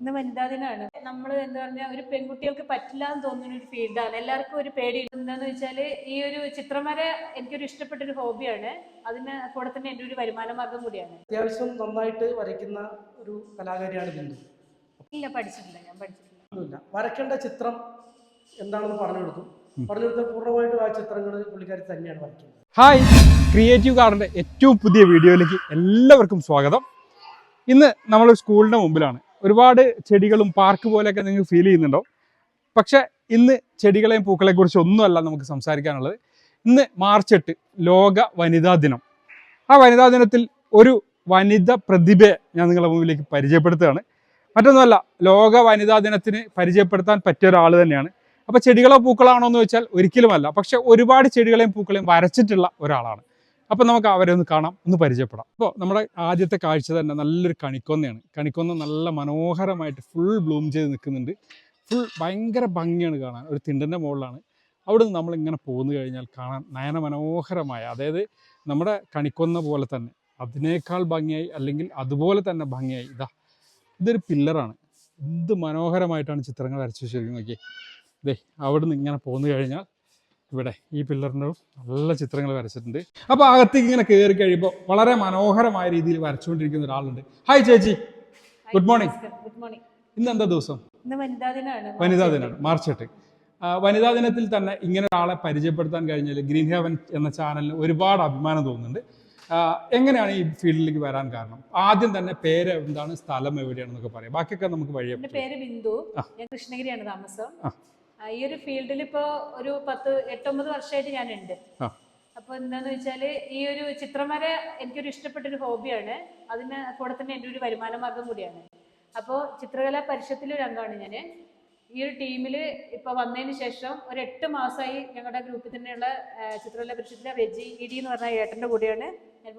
ഇന്ന് വനിതാ ദിനമാണ് നമ്മൾ എന്താ പറഞ്ഞാൽ ഒരു പെൺകുട്ടികൾക്ക് പറ്റില്ല എന്ന് തോന്നുന്ന ഒരു ഫീൽഡാണ്. എല്ലാവർക്കും ഒരു പേടി എന്താന്ന് വെച്ചാൽ ഈ ഒരു ചിത്രം വരെ എനിക്കൊരു ഇഷ്ടപ്പെട്ട ഒരു ഹോബിയാണ്. അതിന് കൂടെ തന്നെ എന്റെ ഒരു വരുമാന മാർഗം കൂടിയാണ്. അത്യാവശ്യം നന്നായിട്ട് വരയ്ക്കുന്ന ഒരു കലാകാരിയാണ് ബിന്ദു. ഇല്ല പഠിച്ചിട്ടില്ല. ഞാൻ പഠിച്ചിട്ടില്ല. വരക്കേണ്ട വരയ്ക്കേണ്ട ചിത്രം എന്താണെന്ന് പറഞ്ഞു കൊടുക്കും. പറഞ്ഞു കൊടുത്താൽ പൂർണമായിട്ടും ആ ചിത്രങ്ങൾ പുള്ളിക്കാരി തന്നെയാണ് വരയ്ക്കുന്നത്. ഹായ്. ക്രിയേറ്റീവ് കാറിന്റെ ഏറ്റവും പുതിയ വീഡിയോയിലേക്ക് എല്ലാവർക്കും സ്വാഗതം. ഇന്ന് നമ്മൾ സ്കൂളിന്റെ മുമ്പിലാണ്. ഒരുപാട് ചെടികളും പാർക്ക് പോലെയൊക്കെ നിങ്ങൾക്ക് ഫീൽ ചെയ്യുന്നുണ്ടോ? പക്ഷേ ഇന്ന് ചെടികളെയും പൂക്കളെയും കുറിച്ച് ഒന്നുമല്ല നമുക്ക് സംസാരിക്കാനുള്ളത്. ഇന്ന് മാർച്ച് എട്ട് ലോക വനിതാ ദിനം. ആ വനിതാ ദിനത്തിൽ ഒരു വനിത പ്രതിഭയെ ഞാൻ നിങ്ങളുടെ മുമ്പിലേക്ക് പരിചയപ്പെടുത്തുകയാണ്. മറ്റൊന്നുമല്ല ലോക വനിതാ ദിനത്തിന് പരിചയപ്പെടുത്താൻ പറ്റിയ ഒരാൾ തന്നെയാണ്. അപ്പോൾ ചെടികളോ പൂക്കളാണോ എന്ന് വെച്ചാൽ ഒരിക്കലുമല്ല. പക്ഷെ ഒരുപാട് ചെടികളെയും പൂക്കളെയും വരച്ചിട്ടുള്ള ഒരാളാണ്. അപ്പോൾ നമുക്ക് അവരെ ഒന്ന് കാണാം ഒന്ന് പരിചയപ്പെടാം. അപ്പോൾ നമ്മുടെ ആദ്യത്തെ കാഴ്ച തന്നെ നല്ലൊരു കണിക്കൊന്നയാണ്. കണിക്കൊന്ന നല്ല മനോഹരമായിട്ട് ഫുൾ ബ്ലൂം ചെയ്ത് നിൽക്കുന്നുണ്ട്. ഫുൾ ഭയങ്കര ഭംഗിയാണ് കാണാൻ. ഒരു തിണ്ടന്റെ മുകളിലാണ്. അവിടെ നിന്ന് നമ്മളിങ്ങനെ പോന്നു കഴിഞ്ഞാൽ കാണാൻ നയന മനോഹരമായ അതായത് നമ്മുടെ കണിക്കൊന്ന പോലെ തന്നെ അതിനേക്കാൾ ഭംഗിയായി അല്ലെങ്കിൽ അതുപോലെ തന്നെ ഭംഗിയായി. ഇതാ ഇതൊരു പില്ലറാണ് എന്ത് മനോഹരമായിട്ടാണ് ചിത്രങ്ങൾ വരച്ചു വെച്ചിരിക്കുന്നത് നോക്കി ദേ അവിടെ നിന്ന് ഇങ്ങനെ പോന്നു കഴിഞ്ഞാൽ ഇവിടെ ഈ പില്ലറിന്റെ നല്ല ചിത്രങ്ങൾ വരച്ചിട്ടുണ്ട്. അപ്പോൾ അകത്തേക്ക് ഇങ്ങനെ കയറി കഴിയുമ്പോൾ വളരെ മനോഹരമായ രീതിയിൽ വരച്ചുകൊണ്ടിരിക്കുന്ന ഒരാളുണ്ട്. ഹായ് ചേച്ചി. ഗുഡ് മോർണിംഗ് ഗുഡ് മോർണിംഗ് ഇന്ന് എന്താ ദിവസം? വനിതാ ദിനമാണ്. മാർച്ച് എട്ട്. വനിതാ ദിനത്തിൽ തന്നെ ഇങ്ങനെ ഒരാളെ പരിചയപ്പെടുത്താൻ കഴിഞ്ഞാൽ ഗ്രീൻ ഹെവൻ എന്ന ചാനലിന് ഒരുപാട് അഭിമാനം തോന്നുന്നുണ്ട്. എങ്ങനെയാണ് ഈ ഫീൽഡിലേക്ക് വരാൻ കാരണം? ആദ്യം തന്നെ പേര് എന്താണ്? സ്ഥലം എവിടെയാണെന്നൊക്കെ പറയാം. ബാക്കിയൊക്കെ നമുക്ക് വഴിയെ പേര് ബിന്ദു. ആ. ഞാൻ കൃഷ്ണഗിരിയാണ് താമസം. ഈ ഒരു ഫീൽഡിൽ ഇപ്പോ ഒരു പത്ത് എട്ടൊമ്പത് വർഷമായിട്ട് ഞാനുണ്ട്. ഉണ്ട് അപ്പോൾ എന്താന്ന് വെച്ചാൽ ഈ ഒരു ചിത്രം വര എനിക്കൊരു ഇഷ്ടപ്പെട്ട ഒരു ഹോബിയാണ്. അതിന് കൂടെ തന്നെ എന്റെ ഒരു വരുമാന മാർഗം കൂടിയാണ്. അപ്പോൾ ചിത്രകലാ പരിഷത്തിലെ ഒരു അംഗമാണ് ഞാൻ ഈ ഒരു ടീമിൽ ഇപ്പോൾ വന്നതിന് ശേഷം ഒരു എട്ട് മാസമായി ഞങ്ങളുടെ ഗ്രൂപ്പിൽ തന്നെയുള്ള ചിത്രകലാ പരിഷത്തിലെ വെജി ഇടി എന്ന് പറഞ്ഞ ഏട്ടന്റെ കൂടെയാണ്.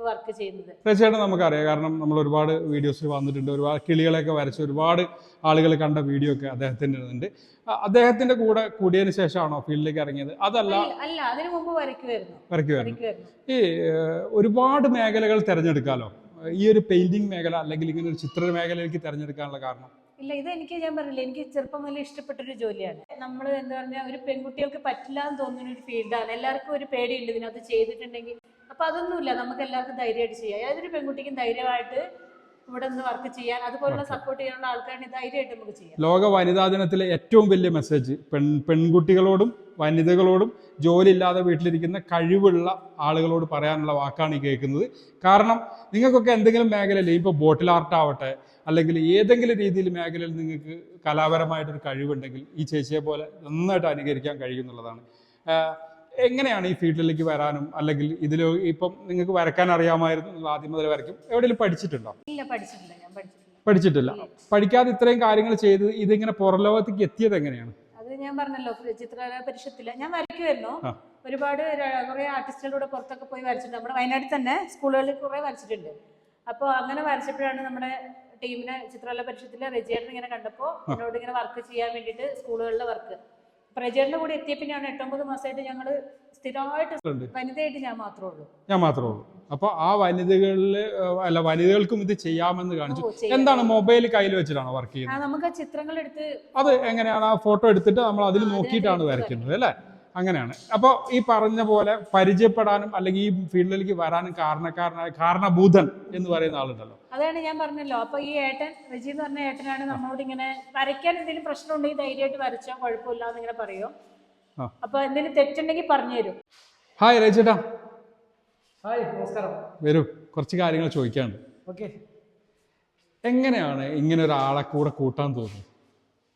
വർക്ക് ചെയ്യുന്നത്. തീർച്ചയായിട്ടും നമുക്കറിയാം. കാരണം നമ്മൾ ഒരുപാട് വീഡിയോസിൽ വന്നിട്ടുണ്ട്. ഒരുപാട് കിളികളെയൊക്കെ വരച്ച് ഒരുപാട് ആളുകൾ കണ്ട വീഡിയോ ഒക്കെ അദ്ദേഹത്തിന്റെ ഉണ്ട് അദ്ദേഹത്തിന്റെ കൂടെ കൂടിയതിന് ശേഷമാണോ ഫീൽഡിലേക്ക് ഇറങ്ങിയത്? അതല്ല അല്ല- അതിനു മുമ്പ് വരയ്ക്കുമായിരുന്നു വരയ്ക്കുമായിരുന്നു വരയ്ക്കുമായിരുന്നു ഈ ഒരുപാട് മേഖലകൾ തിരഞ്ഞെടുക്കാലോ? ഈ ഒരു പെയിന്റിംഗ് മേഖല അല്ലെങ്കിൽ ഇങ്ങനെ ഒരു ചിത്ര മേഖലയിലേക്ക് തിരഞ്ഞെടുക്കാനുള്ള കാരണം? ഇല്ല ഇത് എനിക്ക് ഞാൻ പറഞ്ഞില്ല എനിക്ക് ചെറുപ്പം മുതലേ ഇഷ്ടപ്പെട്ടൊരു ജോലിയാണ്. നമ്മൾ എന്താ പറഞ്ഞാൽ ഒരു പെൺകുട്ടികൾക്ക് പറ്റില്ല എന്ന് തോന്നുന്ന ഒരു ഫീൽഡാണ്. എല്ലാവർക്കും ഒരു പേടിയുണ്ട് ഇതിനകത്ത് ചെയ്തിട്ടുണ്ടെങ്കിൽ. അപ്പൊ അതൊന്നുമില്ല നമുക്ക് എല്ലാവർക്കും ധൈര്യമായിട്ട് ചെയ്യാം. ഏതൊരു പെൺകുട്ടിക്കും ധൈര്യമായിട്ട് ഇവിടെ നിന്ന് വർക്ക് ചെയ്യാൻ അതുപോലുള്ള സപ്പോർട്ട് ചെയ്യാനുള്ള ആൾക്കാരുടെ ധൈര്യമായിട്ട് നമുക്ക് ചെയ്യാം. ലോക വനിതാ ദിനത്തിലെ ഏറ്റവും വലിയ മെസ്സേജ് പെൺ പെൺകുട്ടികളോടും വനിതകളോടും ജോലിയില്ലാതെ വീട്ടിലിരിക്കുന്ന കഴിവുള്ള ആളുകളോട് പറയാനുള്ള വാക്കാണ് ഈ കേൾക്കുന്നത്. കാരണം നിങ്ങൾക്കൊക്കെ എന്തെങ്കിലും മേഖലയിൽ ഇപ്പോൾ ബോട്ടിൽ ആർട്ട് ആവട്ടെ അല്ലെങ്കിൽ ഏതെങ്കിലും രീതിയിൽ മേഖലയിൽ നിങ്ങൾക്ക് കലാപരമായിട്ടൊരു കഴിവുണ്ടെങ്കിൽ ഈ ചേച്ചിയെ പോലെ നന്നായിട്ട് അനുകരിക്കാൻ കഴിയുന്നുള്ളതാണ്. എങ്ങനെയാണ് ഈ ഫീൽഡിലേക്ക് വരാനും അല്ലെങ്കിൽ ഇതിൽ ഇപ്പം നിങ്ങൾക്ക് വരക്കാൻ അറിയാമായിരുന്നു ആദ്യം മുതൽ വരയ്ക്കും. എവിടെയെങ്കിലും പഠിച്ചിട്ടുണ്ടോ? ഇല്ല പഠിച്ചിട്ടില്ല ഞാൻ പഠിച്ചിട്ടില്ല. പഠിക്കാതെ ഇത്രയും കാര്യങ്ങൾ ചെയ്ത് ഇതിങ്ങനെ പുറലോകത്തേക്ക് എത്തിയത് എങ്ങനെയാണ്? ഞാൻ പറഞ്ഞല്ലോ ചിത്രകലാ പരിഷത്തിൽ ഞാൻ വരയ്ക്കുമായിരുന്നു. ഒരുപാട് കുറെ ആർട്ടിസ്റ്റുകളുടെ ആർട്ടിസ്റ്റുകളുടെ പുറത്തൊക്കെ പോയി വരച്ചിട്ടുണ്ട്. നമ്മുടെ വയനാട്ടിൽ തന്നെ സ്കൂളുകളിൽ കുറെ വരച്ചിട്ടുണ്ട്. അപ്പോൾ അങ്ങനെ വരച്ചപ്പോഴാണ് നമ്മുടെ ടീമിനെ ചിത്രകലാ പരിഷത്തിലെ രജിയേട്ടൻ ഇങ്ങനെ കണ്ടപ്പോൾ എന്നോട് ഇങ്ങനെ വർക്ക് ചെയ്യാൻ വേണ്ടിയിട്ട് സ്കൂളുകളിലെ വർക്ക് അപ്പോൾ കൂടി എത്തിയ പിന്നെയാണ് എട്ടൊമ്പത് മാസമായിട്ട് ഞങ്ങൾ സ്ഥിരമായിട്ട്. വനിതയായിട്ട് ഞാൻ മാത്രമേ ഉള്ളൂ. ഞാൻ മാത്രമേ ഉള്ളൂ. അപ്പൊ ആ വനിതകളിൽ അല്ല വനിതകൾക്കും ഇത് ചെയ്യാമെന്ന് കാണിച്ചു. എന്താണ് മൊബൈൽ കയ്യിൽ വെച്ചിട്ടാണോ വർക്ക് ചെയ്യുന്നത്? നമുക്ക് ആ ചിത്രങ്ങൾ എടുത്ത് അത് എങ്ങനെയാണ്? ആ ഫോട്ടോ എടുത്തിട്ട് നമ്മൾ അതിൽ നോക്കിയിട്ടാണ് വരയ്ക്കുന്നത് അല്ലേ? അങ്ങനെയാണ്. അപ്പോൾ ഈ പറഞ്ഞ പോലെ പരിചയപ്പെടാനും അല്ലെങ്കിൽ ഈ ഫീൽഡിലേക്ക് വരാനും കാരണക്കാരനായ കാരണഭൂതൻ എന്ന് പറയുന്ന ആളുണ്ടല്ലോ. അതാണ് ഞാൻ പറഞ്ഞല്ലോ. അപ്പൊ ഈ ഏട്ടൻ റജി എന്ന് പറഞ്ഞ ഏട്ടനാണ് നമ്മളോട് ഇങ്ങനെ വരയ്ക്കാൻ എന്തെങ്കിലും പ്രശ്നം ഉണ്ടെങ്കിൽ ധൈര്യമായിട്ട് വരച്ചോ കുഴപ്പമില്ല എന്നിങ്ങനെ പറയോ. അപ്പൊ എന്തെങ്കിലും തെറ്റുണ്ടെങ്കിൽ പറഞ്ഞു തരും. ഹായ് രചേട്ടാ ഹായ് നമസ്കാരം. വരൂ കുറച്ച് കാര്യങ്ങൾ ചോദിക്കാണ്ട് ഓക്കെ. എങ്ങനെയാണ് ഇങ്ങനെ ഒരാളെ കൂടെ കൂട്ടാൻ തോന്നുന്നത്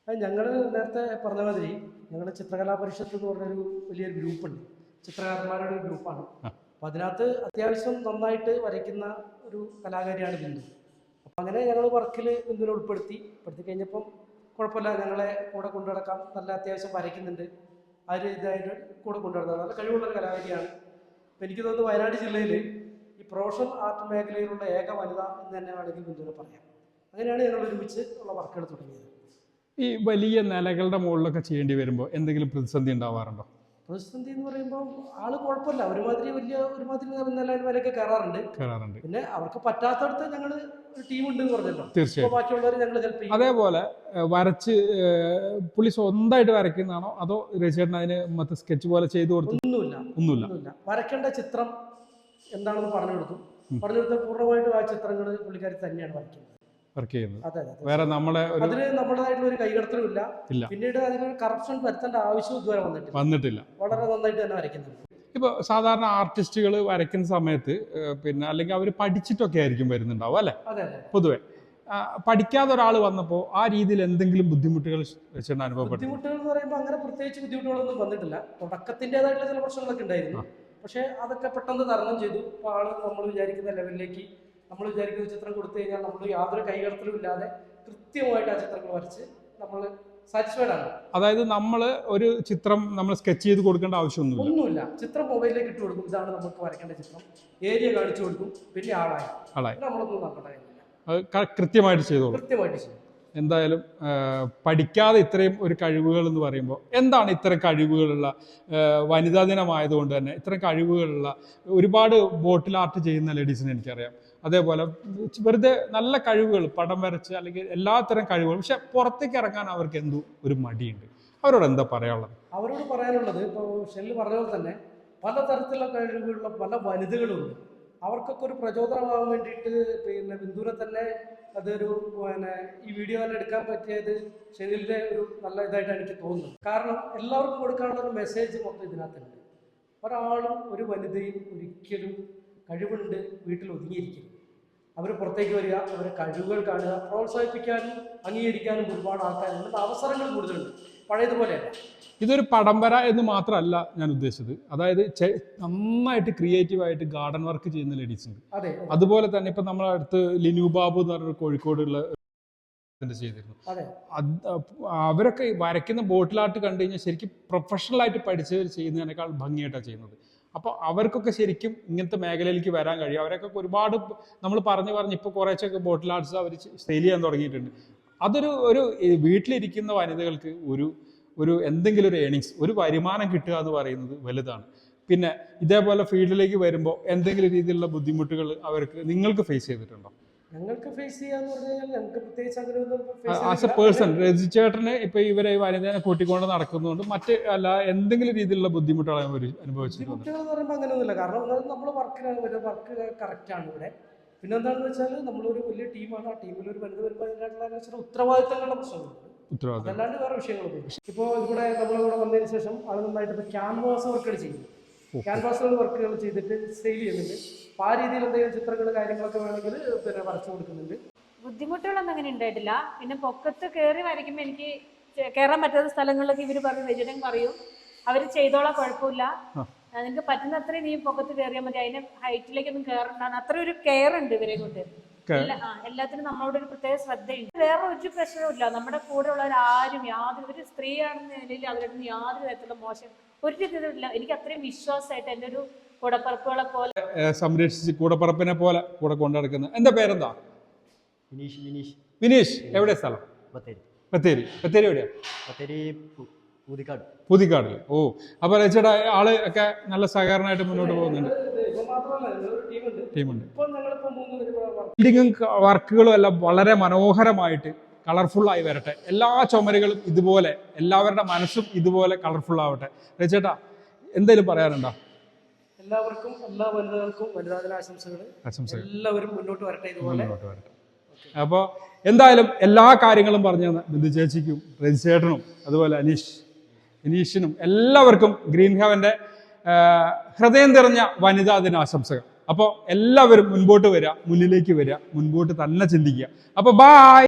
ഞങ്ങൾ നേരത്തെ പറഞ്ഞ മാതിരി ഞങ്ങളുടെ ചിത്രകലാ പരിഷത്ത് എന്ന് പറഞ്ഞൊരു വലിയൊരു ഗ്രൂപ്പുണ്ട്. ചിത്രകാരന്മാരുടെ ഒരു ഗ്രൂപ്പാണ്. ആ. അപ്പോൾ അതിനകത്ത് അത്യാവശ്യം നന്നായിട്ട് വരയ്ക്കുന്ന ഒരു കലാകാരിയാണ് ബിന്ദു. അപ്പം അങ്ങനെ ഞങ്ങൾ വർക്കിൽ ബിന്ദുവിനെ ഉൾപ്പെടുത്തി. ഉൾപ്പെടുത്തി കഴിഞ്ഞപ്പം കുഴപ്പമില്ല ഞങ്ങളെ കൂടെ കൊണ്ടു നടക്കാം. നല്ല അത്യാവശ്യം വരയ്ക്കുന്നുണ്ട്. ആ ഒരു ഇതായിട്ട് കൂടെ കൊണ്ടു നല്ല കഴിവുള്ള ഒരു കലാകാരിയാണ്. അപ്പം എനിക്ക് തോന്നുന്നു വയനാട് ജില്ലയിൽ ഈ പ്രൊഫഷണൽ ആർട്ട് മേഖലയിലുള്ള ഏക വനിത എന്ന് തന്നെ വേണമെങ്കിൽ ബിന്ദുവിനെ പറയാം. അങ്ങനെയാണ് ഞങ്ങൾ ഒരുമിച്ച് ഉള്ള വർക്കുകൾ തുടങ്ങിയത്. ഈ വലിയ നിലകളുടെ മുകളിലൊക്കെ ചെയ്യേണ്ടി വരുമ്പോൾ എന്തെങ്കിലും പ്രതിസന്ധി ഉണ്ടാവാറുണ്ടോ? പ്രതിസന്ധി എന്ന് പറയുമ്പോൾ ആൾ കുഴപ്പമില്ല. ഒരുമാതിരി വലിയ ഒരുമാതിരി നിലയിൽ വരെയൊക്കെ കയറാറുണ്ട്. കയറാറുണ്ട്. പിന്നെ അവർക്ക് പറ്റാത്തടത്ത് ഞങ്ങൾ ടീം പറഞ്ഞല്ലോ. തീർച്ചയായും ബാക്കിയുള്ളവർ ഞങ്ങൾ ഹെൽപ്പ് ചെയ്യും. അതേപോലെ വരച്ച് പുള്ളി സ്വന്തമായിട്ട് വരയ്ക്കുന്നതാണോ? അതോ രചേട്ടൻ അതിന് മറ്റേ സ്കെച്ച് പോലെ ചെയ്തു കൊടുത്തു? ഒന്നുമില്ല. ഒന്നുമില്ല. ഒന്നുമില്ല. വരയ്ക്കേണ്ട ചിത്രം എന്താണെന്ന് പറഞ്ഞു കൊടുക്കും. പറഞ്ഞു കൊടുത്താൽ പൂർണമായിട്ടും ആ ചിത്രങ്ങൾ പുള്ളിക്കാരി തന്നെയാണ് വരയ്ക്കുന്നത്. വർക്ക് ചെയ്യുന്നത്. വേറെ നമ്മളെ ഒരു അതിന് നമ്മുടേതായിട്ടുള്ള ഒരു കൈകടത്തലും ഇല്ല. ഇല്ല. പിന്നീട് അതിനൊരു കറപ്ഷൻ വരുത്തേണ്ട ആവശ്യം ഇതുവരെ വന്നിട്ടില്ല. വന്നിട്ടില്ല. വളരെ നന്നായിട്ട് തന്നെ വരയ്ക്കുന്നുണ്ട്. ഇപ്പോൾ സാധാരണ ആർട്ടിസ്റ്റുകൾ വരയ്ക്കുന്ന സമയത്ത് പിന്നെ അല്ലെങ്കിൽ അവർ പഠിച്ചിട്ടൊക്കെ ആയിരിക്കും വരുന്നുണ്ടാവും അല്ലേ? പൊതുവെ. പഠിക്കാതെ ഒരാൾ വന്നപ്പോൾ ആ രീതിയിൽ എന്തെങ്കിലും ബുദ്ധിമുട്ടുകൾ ചേട്ടൻ അനുഭവപ്പെട്ടു? ബുദ്ധിമുട്ടുകൾ എന്ന് പറയുമ്പോൾ അങ്ങനെ പ്രത്യേകിച്ച് ബുദ്ധിമുട്ടുകളൊന്നും വന്നിട്ടില്ല. തുടക്കത്തിന്റെതായിട്ടുള്ള ചില പ്രശ്നങ്ങളൊക്കെ ഉണ്ടായിരുന്നു. പക്ഷേ അതൊക്കെ പെട്ടെന്ന് തരണം ചെയ്തു. ഇപ്പോൾ ആൾ നമ്മൾ വിചാരിക്കുന്ന ലെവലിലേക്ക് നമ്മൾ വിചാരിക്കുന്ന ചിത്രം കൊടുത്തു കഴിഞ്ഞാൽ നമ്മൾ യാതൊരു കൈകടത്തലും ഇല്ലാതെ കൃത്യമായിട്ട് ആ ചിത്രങ്ങൾ വരച്ച് നമ്മൾ സാറ്റിസ്ഫൈഡ് ആണ്. അതായത് നമ്മൾ ഒരു ചിത്രം നമ്മൾ സ്കെച്ച് ചെയ്ത് കൊടുക്കേണ്ട ആവശ്യമൊന്നുമില്ല. ഒന്നുമില്ല. ചിത്രം മൊബൈലിലേക്ക് ഇട്ട് കൊടുക്കും. ഇതാണ് നമുക്ക് വരയ്ക്കേണ്ട ചിത്രം. ഏരിയ കാണിച്ചു കൊടുക്കും. പിന്നെ ആളായി. ആളായി. നമ്മളൊന്നും നോക്കേണ്ട അത് കൃത്യമായിട്ട് ചെയ്തോളൂ. കൃത്യമായിട്ട് ചെയ്യും. എന്തായാലും പഠിക്കാതെ ഇത്രയും ഒരു കഴിവുകൾ എന്ന് പറയുമ്പോൾ എന്താണ് ഇത്തരം കഴിവുകളുള്ള വനിതാ ദിനമായതുകൊണ്ട് തന്നെ ഇത്തരം കഴിവുകളുള്ള ഒരുപാട് ബോട്ടിൽ ആർട്ട് ചെയ്യുന്ന ലേഡീസിനെ എനിക്കറിയാം. അതേപോലെ വെറുതെ നല്ല കഴിവുകൾ പടം വരച്ച് അല്ലെങ്കിൽ എല്ലാത്തരം കഴിവുകൾ. പക്ഷെ പുറത്തേക്ക് ഇറങ്ങാൻ അവർക്ക് എന്തോ ഒരു മടിയുണ്ട്. അവരോട് എന്താ പറയാനുള്ളത്? അവരോട് പറയാനുള്ളത് ഇപ്പോൾ ഷെല്ല് പറഞ്ഞ പോലെ തന്നെ പലതരത്തിലുള്ള കഴിവുകളുള്ള പല വനിതകളുണ്ട്. അവർക്കൊക്കെ ഒരു പ്രചോദനമാകാൻ വേണ്ടിയിട്ട് പിന്നെ ബിന്ദുവിനെ തന്നെ അതൊരു പിന്നെ ഈ വീഡിയോ തന്നെ എടുക്കാൻ പറ്റിയത് ഷെല്ലിന്റെ ഒരു നല്ല ഇതായിട്ടാണ് എനിക്ക് തോന്നുന്നത്. കാരണം എല്ലാവർക്കും കൊടുക്കാനുള്ള ഒരു മെസ്സേജ് മൊത്തം ഇതിനകത്തുണ്ട്. ഒരാളും ഒരു വനിതയും ഒരിക്കലും കഴിവുണ്ട് വീട്ടിൽ ഒതുങ്ങിയിരിക്കുന്നു. അവർ പുറത്തേക്ക് വരിക അവരെ കഴിവുകൾ കാണുക പ്രോത്സാഹിപ്പിക്കാനും അംഗീകരിക്കാനും ഒരുപാട് ആൾക്കാരുണ്ട് അവസരങ്ങൾ കൂടുതലുണ്ട്. പഴയതുപോലെ ഇതൊരു പടംവര എന്ന് മാത്രമല്ല ഞാൻ ഉദ്ദേശിച്ചത്. അതായത് നന്നായിട്ട് ക്രിയേറ്റീവായിട്ട് ഗാർഡൻ വർക്ക് ചെയ്യുന്ന ലേഡീസ് ഉണ്ട്. അതെ. അതുപോലെ തന്നെ ഇപ്പൊ നമ്മളെ അടുത്ത് ലിനു ബാബു എന്ന് പറഞ്ഞൊരു കോഴിക്കോടുള്ള ചെയ്തിരുന്നു. അവരൊക്കെ വരയ്ക്കുന്ന ബോട്ടിലാട്ട് കണ്ടു കഴിഞ്ഞാൽ ശരിക്കും പ്രൊഫഷണൽ ആയിട്ട് പഠിച്ചവർ ചെയ്യുന്നതിനേക്കാൾ ഭംഗിയായിട്ടാണ് ചെയ്യുന്നത്. അപ്പോൾ അവർക്കൊക്കെ ശരിക്കും ഇങ്ങനത്തെ മേഖലയിലേക്ക് വരാൻ കഴിയും. അവരൊക്കെ ഒരുപാട് നമ്മൾ പറഞ്ഞു പറഞ്ഞ് ഇപ്പോൾ കുറേശ്ശൊക്കെ ബോട്ടിൽ ആർട്സ് അവർ സെയിൽ ചെയ്യാൻ തുടങ്ങിയിട്ടുണ്ട്. അതൊരു ഒരു വീട്ടിലിരിക്കുന്ന വനിതകൾക്ക് ഒരു ഒരു എന്തെങ്കിലും ഒരു ഏണിങ്സ് ഒരു വരുമാനം കിട്ടുക എന്ന് പറയുന്നത് വലുതാണ്. പിന്നെ ഇതേപോലെ ഫീൽഡിലേക്ക് വരുമ്പോൾ എന്തെങ്കിലും രീതിയിലുള്ള ബുദ്ധിമുട്ടുകൾ അവർക്ക് നിങ്ങൾക്ക് ഫേസ് ചെയ്തിട്ടുണ്ടോ? ഞങ്ങൾക്ക് ഫേസ് ചെയ്യാന്ന് പറഞ്ഞു കഴിഞ്ഞാൽ ഞങ്ങൾക്ക് പ്രത്യേകിച്ച് അങ്ങനെ ഒന്നും ആസ് എ. പേഴ്സൺ രജിച്ചേട്ടന് ഇപ്പൊ ഇവരെ വനിതനെ കൂട്ടിക്കൊണ്ട് നടക്കുന്നതുകൊണ്ട് മറ്റ് അല്ല എന്തെങ്കിലും രീതിയിലുള്ള ബുദ്ധിമുട്ടുകൾ അനുഭവിച്ചിട്ടുണ്ട് ബുദ്ധിമുട്ടുകൾ എന്ന് പറയുമ്പോൾ അങ്ങനെയൊന്നുമില്ല. കാരണം ഒന്നാമത് നമ്മൾ വർക്കിനാണ് വരുന്നത് വർക്ക് കറക്റ്റ് ആണ് ഇവിടെ. പിന്നെ എന്താണെന്ന് വെച്ചാൽ നമ്മളൊരു വലിയ ടീമാണ്. ആ ടീമിൽ ഒരു വനിത വരുമ്പോൾ അതിനായിട്ടുള്ള ചില ഉത്തരവാദിത്തങ്ങളുടെ പ്രശ്നങ്ങളുണ്ട്. ഉത്തരവാദിത്തം അതല്ലാണ്ട് വേറെ വിഷയങ്ങളൊന്നും ഇപ്പോൾ ഇവിടെ നമ്മളിവിടെ വന്നതിന് ശേഷം അത് നന്നായിട്ട് ക്യാമ്പസ് ക്യാൻവാസ് വർക്കുകൾ ചെയ്യും ക്യാൻവാസുകൾ വർക്കുകൾ ചെയ്തിട്ട് സെയിൽ ചെയ്യുന്നുണ്ട്. അപ്പോൾ ആ രീതിയിൽ എന്തെങ്കിലും ചിത്രങ്ങൾ കാര്യങ്ങളൊക്കെ വേണമെങ്കിൽ പിന്നെ വരച്ചു കൊടുക്കുന്നുണ്ട്. ബുദ്ധിമുട്ടുകളൊന്നും അങ്ങനെ ഉണ്ടായിട്ടില്ല. പിന്നെ പൊക്കത്ത് കയറി വരയ്ക്കുമ്പോൾ എനിക്ക് കയറാൻ പറ്റാത്ത സ്ഥലങ്ങളിലൊക്കെ ഇവർ പറയും വെജിറ്റം പറയും. അവർ ചെയ്തോളാം കുഴപ്പമില്ല. നിനക്ക് പറ്റുന്ന അത്രയും നീ പൊക്കത്ത് കയറിയാൽ മതി. അതിന് ഹൈറ്റിലേക്കൊന്നും കയറണ്ടാണ് അത്ര ഒരു കെയർ ഉണ്ട് ഇവരെ കൊണ്ട്. എല്ലാത്തിനും നമ്മളോട് ഒരു പ്രത്യേക ശ്രദ്ധയുണ്ട്. വേറെ ഒരു പ്രശ്നവും ഇല്ല നമ്മുടെ കൂടെ ഉള്ളവരാരും യാതൊരു ഒരു സ്ത്രീയാണെന്ന നിലയിൽ അവരുടെ യാതൊരു തരത്തിലുള്ള മോശം ഒരു രീതിയിലില്ല എനിക്ക് അത്രയും വിശ്വാസമായിട്ട് എന്റെ ഒരു കൂടപ്പറപ്പുകളെ പോലെ സംരക്ഷിച്ച് കൂടപ്പറപ്പിനെ പോലെ കൂടെ കൊണ്ടു നടക്കുന്നത്. എന്താ പേരെന്താ? വിനീഷ് വിനീഷ്. വിനീഷ് എവിടെ സ്ഥലം? ബത്തേരി. ബത്തേരി. ബത്തേരി എവിടെയാ? ബത്തേരി പുതിക്കാട്. പൂതിക്കാട്. പുതിക്കാടിൽ ഓ അപ്പൊ ചേട്ടാ ആൾ ഒക്കെ നല്ല സഹകരണമായിട്ട് മുന്നോട്ട് പോകുന്നുണ്ട്. ടീമുണ്ട്. ബിൽഡിങ്ങും വർക്കുകളും എല്ലാം വളരെ മനോഹരമായിട്ട് കളർഫുൾ ആയി വരട്ടെ. എല്ലാ ചുമരുകളും ഇതുപോലെ എല്ലാവരുടെ മനസ്സും ഇതുപോലെ കളർഫുൾ ആവട്ടെ. രചേട്ടാ എന്തെങ്കിലും പറയാനുണ്ടോ? എല്ലാവർക്കും എല്ലാ വനിതകൾക്കും വനിതാ ആശംസകൾ. ആശംസകൾ എല്ലാവരും മുന്നോട്ട് വരട്ടെ ഇതുപോലെ. മുന്നോട്ട് വരട്ടെ. അപ്പോൾ എന്തായാലും എല്ലാ കാര്യങ്ങളും പറഞ്ഞു തന്ന ബിന്ദു ചേച്ചിക്കും രജിച്ചേട്ടനും അതുപോലെ അനീഷ് അനീഷിനും എല്ലാവർക്കും ഗ്രീൻ ഹെവന്റെ ഹൃദയം നിറഞ്ഞ വനിതാ ദിനാശംസകൾ അപ്പോൾ എല്ലാവരും മുൻപോട്ട് വരിക മുന്നിലേക്ക് വരിക മുൻപോട്ട് തന്നെ ചിന്തിക്കുക. അപ്പോൾ ബായ്